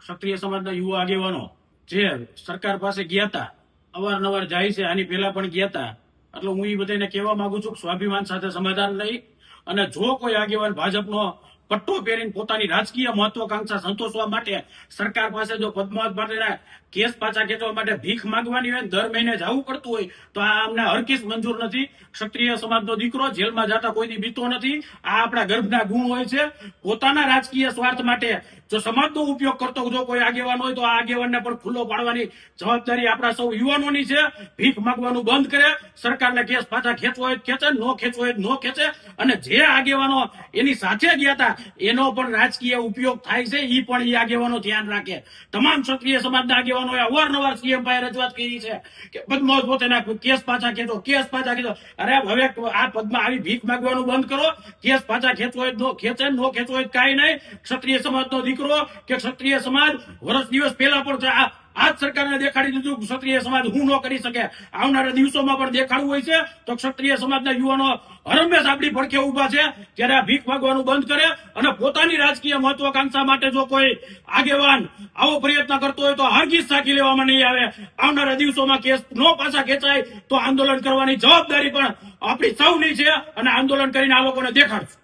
ક્ષત્રિય સમાજના યુવા આગેવાનો જે સરકાર પાસે ગયા હતા, અવારનવાર જાય છે, આની પહેલા પણ ગયા હતા. એટલે હું એ બધાને કહેવા માંગુ છું કે સ્વાભિમાન સાથે સમાધાન નહીં અને જો કોઈ આગેવાન ભાજપનો પટ્ટો પહેરીને પોતાની રાજકીય મહત્વાકાંક્ષા સંતોષવા માટે સરકાર પાસે જો પદ્માવત માટેના કેસ પાછા ખેંચવા માટે ભીખ માંગવાની હોય દર મહિને જવું પડતું હોય, તો આ અમને હરકીસ મંજૂર નથી. ક્ષત્રિય સમાજનો દીકરો જેલમાં જતા કોઈથી બીતો નથી. આ આપણા ગર્ભના ગુણ હોય છે. પોતાના રાજકીય સ્વાર્થ માટે જો સમાજનો ઉપયોગ કરતો જો કોઈ આગેવાન હોય, તો આ આગેવાનને પણ ખુલ્લો પાડવાની જવાબદારી આપણા સૌ યુવાનોની છે. ભીખ માંગવાનું બંધ કરે. સરકારને કેસ પાછા ખેંચવો હોય ખેંચે, નો ખેંચવો હોય નો ખેંચે. અને જે આગેવાનો એની સાથે ગયા હતા એનો પણ રાજકીય ઉપયોગ થાય છે એ પણ એ આગેવાનો ધ્યાન રાખે. તમામ ક્ષત્રિય સમાજના આગેવાનોએ અવારનવાર સીએમ પાસે રજૂઆત કરી છે કે પદ્માવત પોતાના કેસ પાછા ખેંચો, કેસ પાછા ખેંચો. અરે હવે આ પદમાં આવી ભીખ માંગવાનું બંધ કરો, કેસ પાછા ખેંચવો હોય ખેંચે, નો ખેંચવો હોય કાંઈ નહીં. ક્ષત્રિય સમાજનો દીકરો કે ક્ષત્રિય સમાજ વર્ષ દિવસ પહેલા પણ આજ સરકારને દેખાડી દીધું ક્ષત્રિય સમાજ હું ન કરી શકે. આવનારા દિવસોમાં પણ દેખાડવું હોય છે તો ક્ષત્રિય સમાજના યુવાનો હરમેશ આપણી પડખે ઊભા છે, ત્યારે આ ભીખ માગવાનું બંધ કરે અને પોતાની રાજકીય મહત્વાકાંક્ષા માટે જો કોઈ આગેવાન આવો પ્રયત્ન કરતો હોય તો હાર્ગીસ સાકી લેવામાં નહીં આવે. આવનારા દિવસોમાં કેસ નો પાછા ખેંચાય તો આંદોલન કરવાની જવાબદારી પણ આપણી સૌની છે અને આંદોલન કરીને આ લોકોને દેખાડશું.